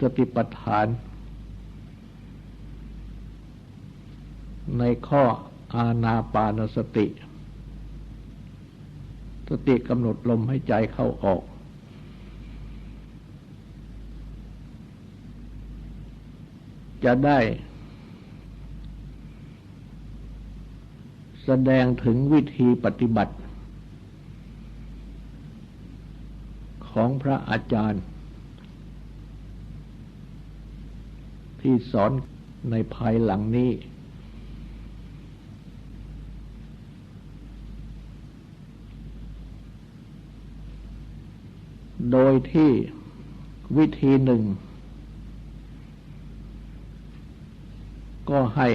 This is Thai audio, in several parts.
สติปัฏฐาน ในข้ออาณาปานสติ สติกำหนดลมให้ใจเข้าออก จะได้แสดงถึงวิธีปฏิบัติ ของพระอาจารย์ ที่สอนในภายหลังนี้ โดยที่วิธีหนึ่ง ก็ให้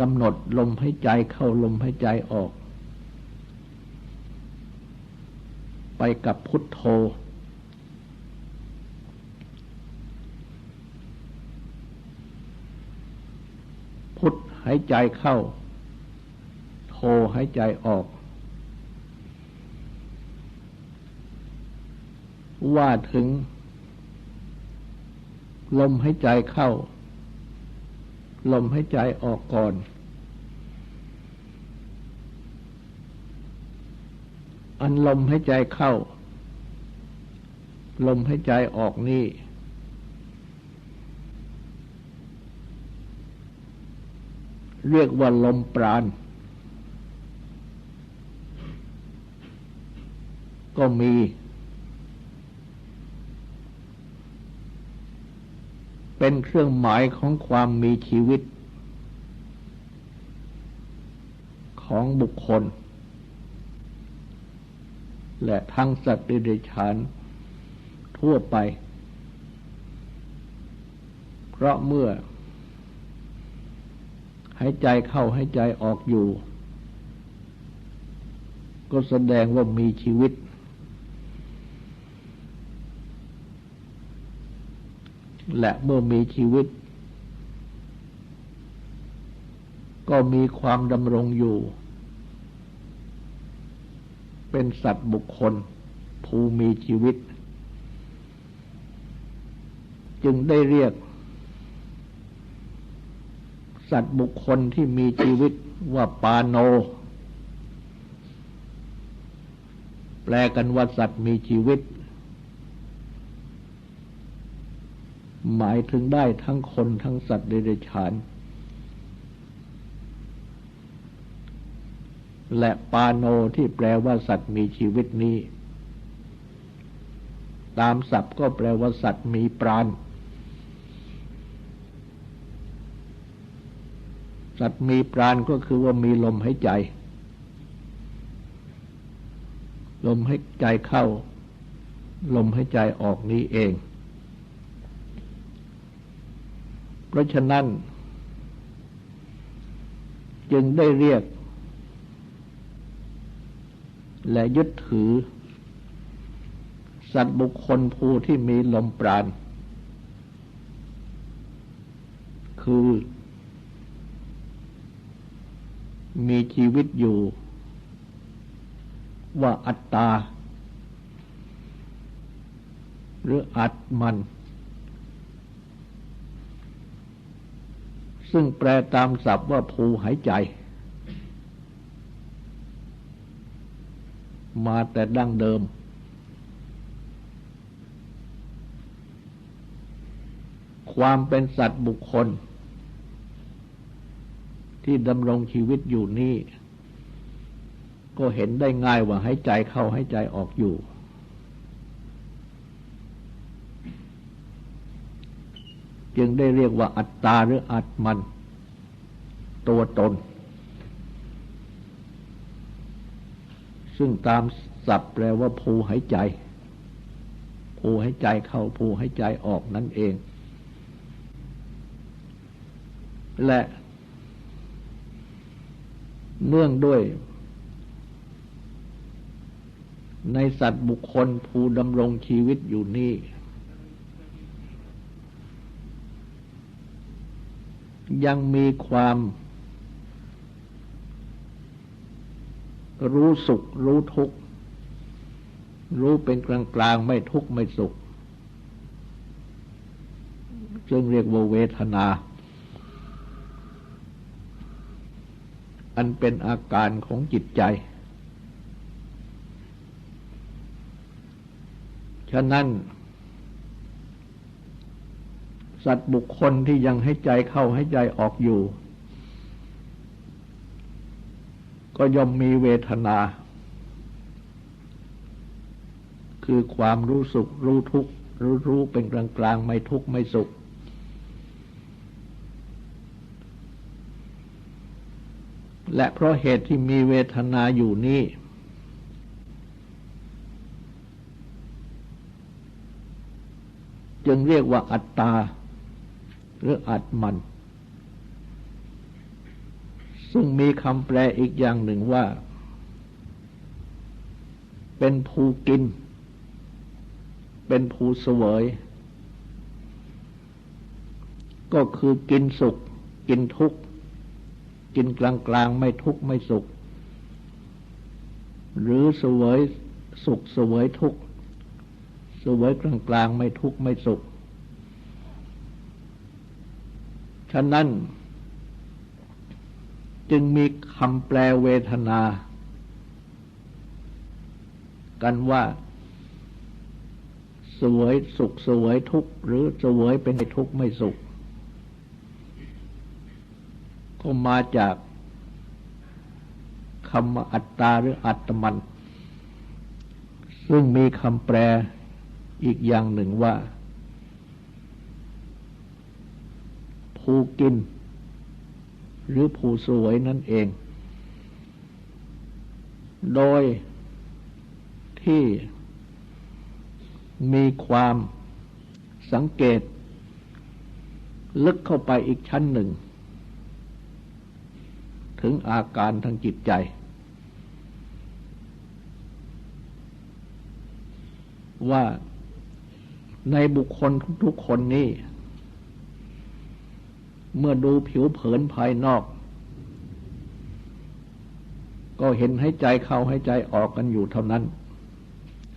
กำหนดลมให้ใจเข้าลมให้ใจออก ไปกับพุทโธ พุท หายใจเข้าโธหายใจออก ว่าถึง ลมให้ใจเข้า ลมให้ใจออกก่อน อันลมให้ใจเข้า ลมให้ใจออกนี่ เรียกว่าลมปราณก็มี เป็นเครื่องหมายของความมีชีวิต ของบุคคล และทั้งสัตว์ดิเรกชันทั่วไป เพราะเมื่อ หายใจเข้าหายใจออกอยู่ ก็แสดงว่ามีชีวิต และเมื่อมีชีวิต ก็มีความดำรงอยู่ เป็นสัตว์บุคคล ผู้มีชีวิต จึงได้เรียก สัตว์บุคคลที่มีชีวิตว่าปาโน แปลกันว่าสัตว์มีชีวิต หมายถึงได้ทั้งคนทั้งสัตว์เดรัจฉาน และปาโนที่แปลว่าสัตว์มีชีวิตนี้ ตามศัพท์ก็แปลว่าสัตว์มีปราณ สัตว์มีปราณก็คือว่ามีลมหายใจ ลมหายใจเข้า ลมหายใจออกนี้เอง เพราะฉะนั้น จึงได้เรียก และยึดถือ สัตว์บุคคลผู้ที่มีลมปราณคือ มีชีวิตอยู่ ว่าอัตตา หรืออัตมัน ซึ่งแปลตามศัพท์ว่าภูหายใจ มาแต่ดั้งเดิม ความเป็นสัตว์บุคคล ที่ดำรงชีวิตอยู่นี่ก็เห็นได้ง่ายว่าใหายใจเข้าใหายใจออกอยู่ จึงได้เรียกว่าอัตตาหรืออัตมัน ตัวตน ซึ่งตามศัพท์แปลว่าภูหายใจ ภูหายใจเข้าภูหายใจออกนั่นเอง และ เนื่องด้วย ในสัตว์บุคคลผู้ดำรงชีวิตอยู่นี่ ยังมีความรู้สุข รู้ทุกข์ รู้เป็นกลางกลางไม่ทุกข์ ไม่สุขซึ่งเรียกว่าเวทนา อันเป็นอาการของจิตใจ ฉะนั้น สัตว์บุคคลที่ยังให้ใจเข้าให้ใจออกอยู่ ก็ย่อมมีเวทนา คือความรู้สุขรู้ทุกข์รู้รู้เป็นกลางกลางไม่ทุกข์ไม่สุข และเพราะเหตุที่มีเวทนาอยู่นี้ จึงเรียกว่าอัตตา หรืออัตมัน ซึ่งมีคำแปลอีกอย่างหนึ่งว่า เป็นภูกิน เป็นผู้เสวย ก็คือกินสุข กินทุกข์ กินกลางกลางไม่ทุกข์ไม่สุข หรือเสวยสุขเสวยทุกข์เสวยกลางกลางไม่ทุกข์ไม่สุข ฉะนั้น จึงมีคำแปลเวทนา กันว่าสวยสุขสวยทุกข์หรือสวยเป็นทุกข์ไม่สุข ก็มาจากคำอัตตาหรืออัตมัน ซึ่งมีคำแปลอีกอย่างหนึ่งว่า ผู้กิน หรือผู้สวยนั่นเอง โดยที่มีความสังเกต ลึกเข้าไปอีกชั้นหนึ่ง ถึงอาการทางจิตใจ ว่าในบุคคลทุกๆคนนี้ เมื่อดูผิวเผินภายนอก ก็เห็นให้ใจเข้าให้ใจออกกันอยู่เท่านั้น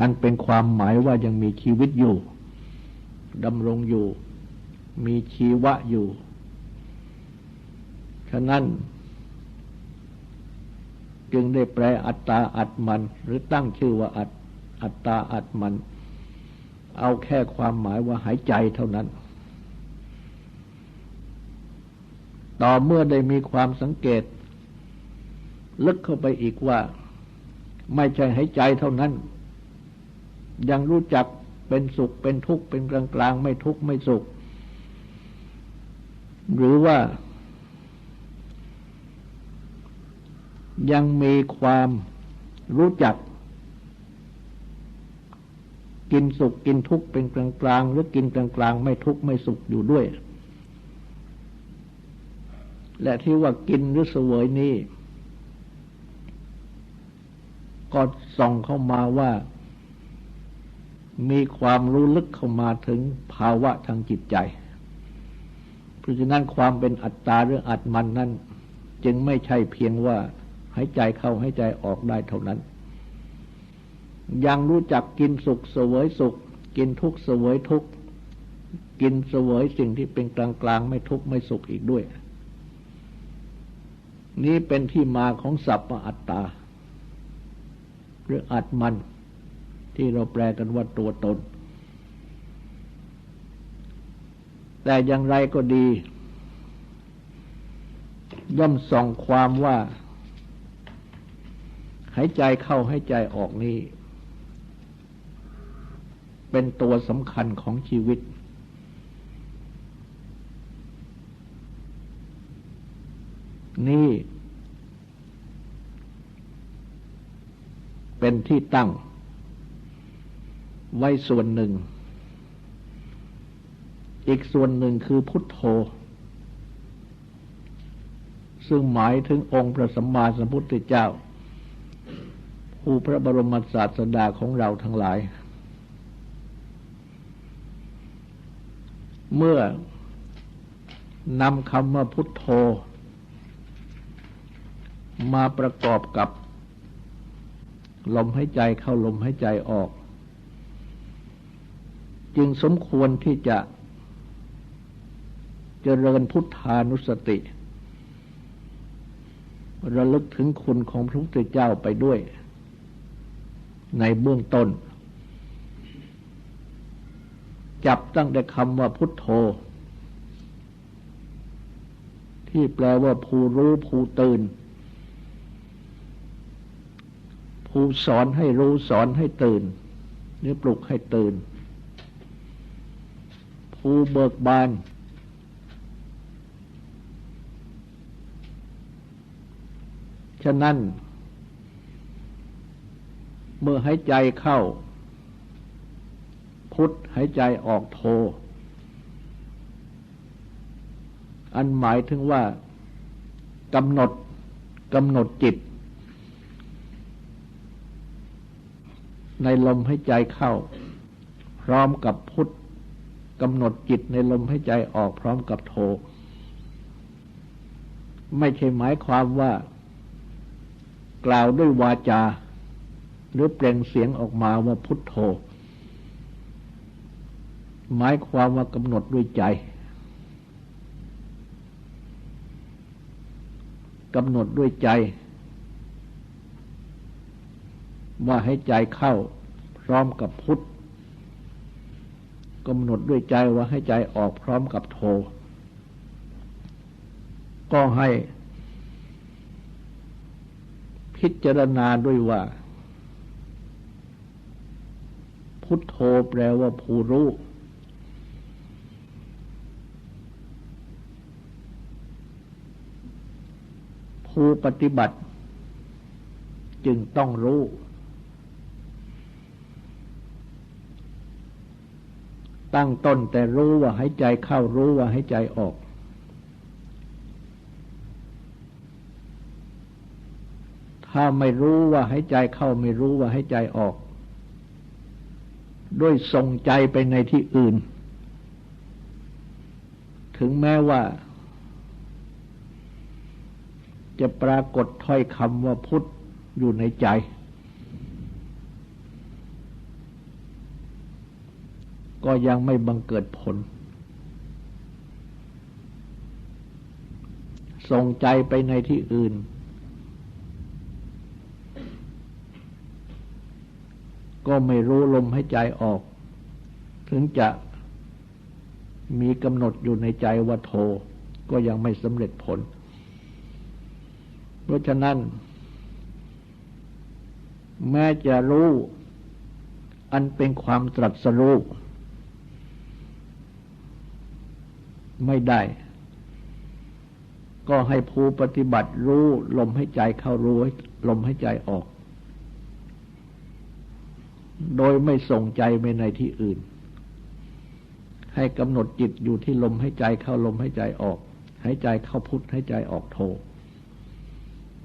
อันเป็นความหมายว่ายังมีชีวิตอยู่ดำรงอยู่ มีชีวะอยู่ ฉะนั้น จึงได้แปลอัตตาอัตมัน หรือตั้งชื่อว่าอัตอัตตาอัตมัน เอาแค่ความหมายว่าหายใจเท่านั้น ต่อเมื่อได้มีความสังเกต ลึกเข้าไปอีกว่า ไม่ใช่หายใจเท่านั้น ยังรู้จักเป็นสุขเป็นทุกข์เป็นกลางกลางไม่ทุกข์ไม่สุข หรือว่า ยังมีความรู้จัก กินสุขกินทุกข์เป็นกลางกลางหรือกินกลางกลางไม่ทุกข์ไม่สุขอยู่ด้วย และที่ว่ากินหรือเสวยนี้ก็ส่องเข้ามาว่า มีความรู้ลึกเข้ามาถึงภาวะทางจิตใจ เพราะฉะนั้นความเป็นอัตตาหรืออัตมันนั้น จึงไม่ใช่เพียงว่า หายใจเข้าหายใจออกได้เท่านั้น ยังรู้จักกินสุขเสวยสุข กินทุกข์เสวยทุกข์กินเสวยสิ่งที่เป็นกลางกลางไม่ทุกข์ไม่สุขอีกด้วย นี้เป็นที่มาของสัพพอัตตา หรืออัตมัน ที่เราแปลกันว่าตัวตน แต่อย่างไรก็ดี ย่อมส่องความว่า หายใจเข้าหายใจออกนี้เป็นตัวสำคัญของชีวิต นี่ เป็นที่ตั้ง ไว้ส่วนหนึ่ง อีกส่วนหนึ่งคือพุทโธซึ่งหมายถึงองค์พระสัมมาสัมพุทธเจ้า ผู้พระบรมศาสดาของเราทั้งหลาย เมื่อนำคำว่าพุทโธ มาประกอบกับ ลมหายใจเข้าลมหายใจออก จึงสมควรที่จะเจริญพุทธานุสติ ระลึกถึงคุณของพระพุทธเจ้าไปด้วย ในเบื้องต้น จับตั้งแต่คำว่าพุทโธ ที่แปลว่าผู้รู้ผู้ตื่น ผู้สอนให้รู้สอนให้ตื่น หรือปลุกให้ตื่น ผู้เบิกบานฉะนั้น เมื่อหายใจเข้า พุทธหายใจออกโท อันหมายถึงว่ากำหนดกำหนดจิต ในลมหายใจเข้า พร้อมกับพุทธกำหนดจิตในลมหายใจออกพร้อมกับโท ไม่ใช่หมายความว่า กล่าวด้วยวาจา หรือเปล่งเสียงออกมาว่าพุทโธ หมายความว่ากำหนดด้วยใจกำหนดด้วยใจ ว่าให้ใจเข้าพร้อมกับพุทธกำหนดด้วยใจว่าให้ใจออกพร้อมกับโท ก็ให้พิจารณาด้วยว่า พุทโธแปลว่าผู้รู้ ผู้ปฏิบัติ จึงต้องรู้ ตั้งต้นแต่รู้ว่าให้ใจเข้ารู้ว่าให้ใจออกถ้าไม่รู้ว่าให้ใจเข้าไม่รู้ว่าให้ใจออก ด้วยส่งใจไปในที่อื่น ถึงแม้ว่า จะปรากฏถ้อยคำว่าพุทธอยู่ในใจ ก็ยังไม่บังเกิดผล ส่งใจไปในที่อื่น ก็ไม่รู้ลมให้ใจออก ถึงจะมีกำหนดอยู่ในใจว่าโท ก็ยังไม่สำเร็จผล เพราะฉะนั้น แม้จะรู้อันเป็นความตรัสรู้ไม่ได้ ก็ให้ผู้ปฏิบัติรู้ลมให้ใจเข้ารู้ลมให้ใจออก โดยไม่ส่งใจไปในที่อื่น ให้กำหนดจิตอยู่ที่ลมให้ใจเข้าลมให้ใจออกหายใจเข้าพุทธให้ใจออกโท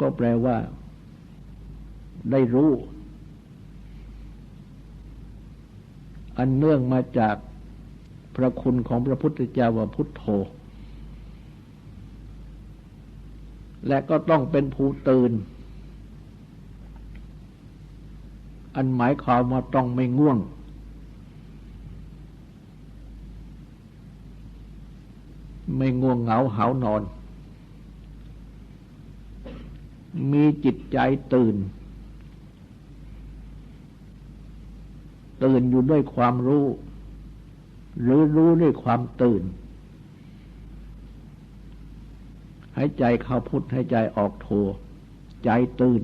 ก็แปลว่า ได้รู้ อันเนื่องมาจากพระคุณของพระพุทธเจ้าว่าพุทโธและก็ต้องเป็นผู้ตื่น อันหมายความว่าต้องไม่ง่วง ไม่ง่วงเหงาหานอน มีจิตใจตื่น ตื่นอยู่ด้วยความรู้ หรือรู้ด้วยความตื่นให้ใจเข้าพุทธให้ใจออกโท ใจตื่น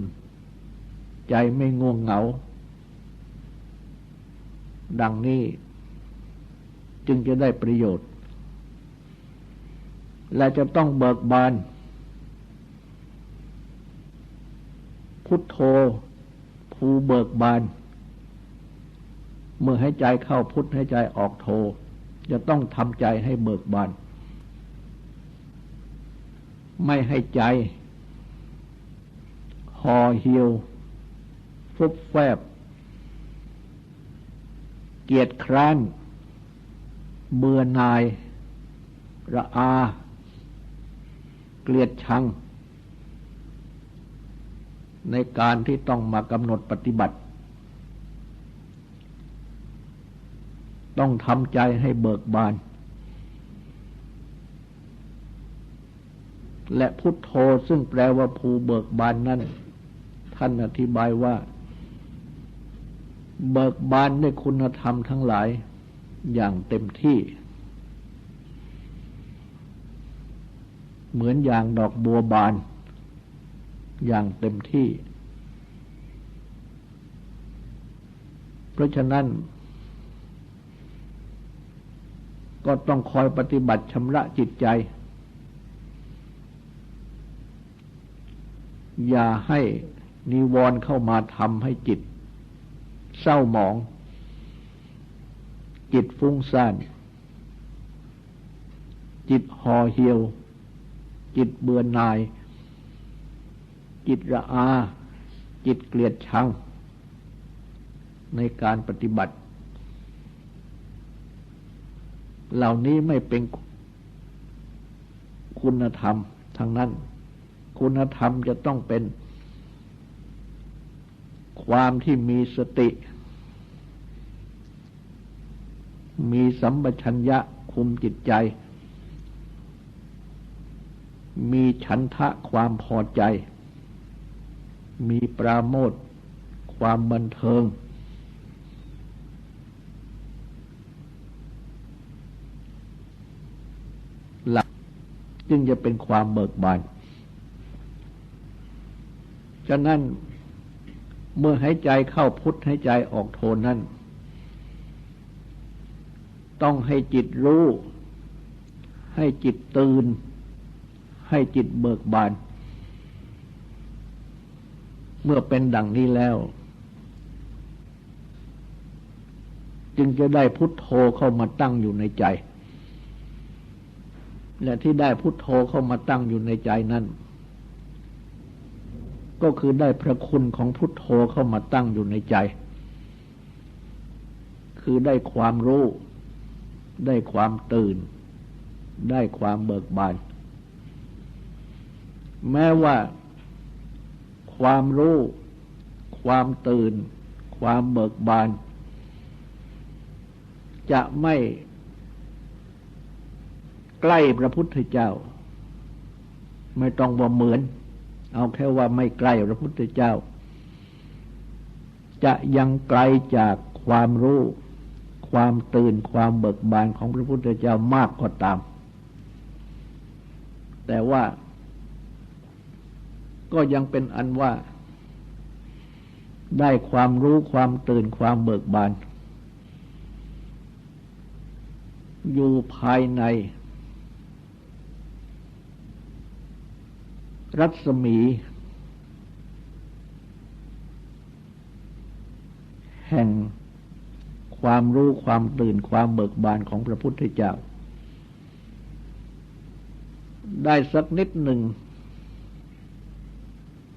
ใจไม่ง่วงเหงา ดังนี้จึงจะได้ประโยชน์ และจะต้องเบิกบาน พุทโธภูเบิกบาน เมื่อให้ใจเข้าพุทให้ใจออกโธจะต้องทำใจให้เบิกบาน ไม่ให้ใจห่อเหี่ยวฟุบแฟบ เกียรติคร้านเบื่อนาย ระอา เกลียดชัง ในการที่ต้องมากำหนดปฏิบัติ ต้องทำใจให้เบิกบาน และพุทโธซึ่งแปลว่าภูเบิกบานนั้น ท่านอธิบายว่า เบิกบานด้วยคุณธรรมทั้งหลายอย่างเต็มที่ เหมือนอย่างดอกบัวบาน อย่างเต็มที่ เพราะฉะนั้น ก็ต้องคอยปฏิบัติชำระจิตใจ อย่าให้นิวรณ์เข้ามาทำให้จิต เศร้าหมอง จิตฟุ้งซ่าน จิตห่อเหี่ยว จิตเบื่อหน่าย จิตระอา จิตเกลียดชัง ในการปฏิบัติ เหล่านี้ไม่เป็นคุณธรรมทางนั้น คุณธรรมจะต้องเป็น ความที่มีสติ มีสัมปชัญญะคุมจิตใจ มีฉันทะความพอใจ มีปราโมทความบันเทิง หลักจึงจะเป็นความเบิกบาน ฉะนั้น เมื่อหายใจเข้าพุทธหายใจออกโทนั้น ต้องให้จิตรู้ ให้จิตตื่น ให้จิตเบิกบาน เมื่อเป็นดังนี้แล้ว จึงจะได้พุทโธเข้ามาตั้งอยู่ในใจ และที่ได้พุทโธเข้ามาตั้งอยู่ในใจนั้น ก็คือได้พระคุณของพุทโธเข้ามาตั้งอยู่ในใจ คือได้ความรู้ ได้ความตื่น ได้ความเบิกบาน แม้ว่าความรู้ ความตื่น ความเบิกบาน จะไม่ใกล้พระพุทธเจ้า ไม่ต้องว่าเหมือน เอาแค่ว่าไม่ใกล้พระพุทธเจ้า จะยังไกลจากความรู้ ความตื่นความเบิกบานของพระพุทธเจ้ามากก็ตาม แต่ว่าก็ยังเป็นอันว่า ได้ความรู้ความตื่นความเบิกบาน อยู่ภายใน รัศมี แห่งความรู้ความตื่นความเบิกบานของพระพุทธเจ้า ได้สักนิดหนึ่ง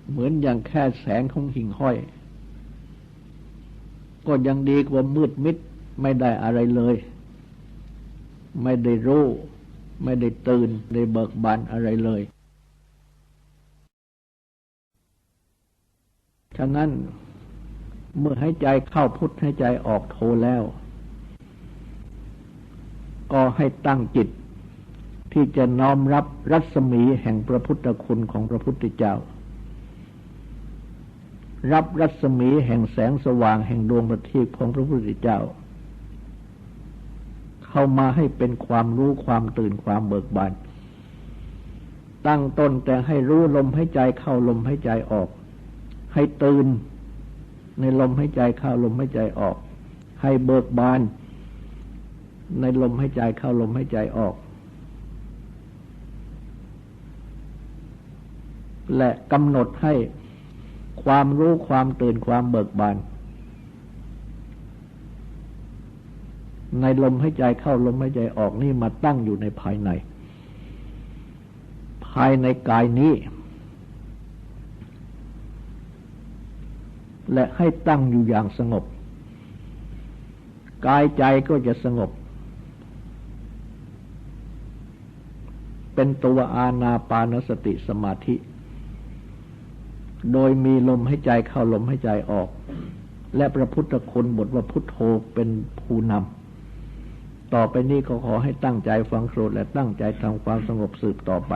เหมือนอย่างแค่แสงของหิ่งห้อย ก็ยังดีกว่ามืดมิดไม่ได้อะไรเลย ไม่ได้รู้ ไม่ได้ตื่น ได้เบิกบานอะไรเลย ฉะนั้นเมื่อให้ใจเข้าพุทธให้ใจออกโทแล้ว ก็ให้ตั้งจิต ที่จะน้อมรับรัศมีแห่งพระพุทธคุณของพระพุทธเจ้า รับรัศมีแห่งแสงสว่างแห่งดวงประทีปของพระพุทธเจ้า เข้ามาให้เป็นความรู้ความตื่นความเบิกบานตั้งต้นแต่ให้รู้ลมให้ใจเข้าลมให้ใจออก ให้ตื่น ในลมหายใจเข้าลมหายใจออก ให้เบิกบาน ในลมหายใจเข้าลมหายใจออก และกำหนดให้ความรู้ความตื่นความเบิกบาน ในลมหายใจเข้าลมหายใจออกนี่มาตั้งอยู่ในภายใน ภายในกายนี้ และให้ตั้งอยู่อย่างสงบ กายใจก็จะสงบ เป็นตัวอาณาปานสติสมาธิ โดยมีลมให้ใจเข้าลมให้ใจออก และพระพุทธคุณบทว่าพุทโธเป็นผู้นำ ต่อไปนี้ก็ขอให้ตั้งใจฟังโสดและตั้งใจทำความสงบสืบต่อไป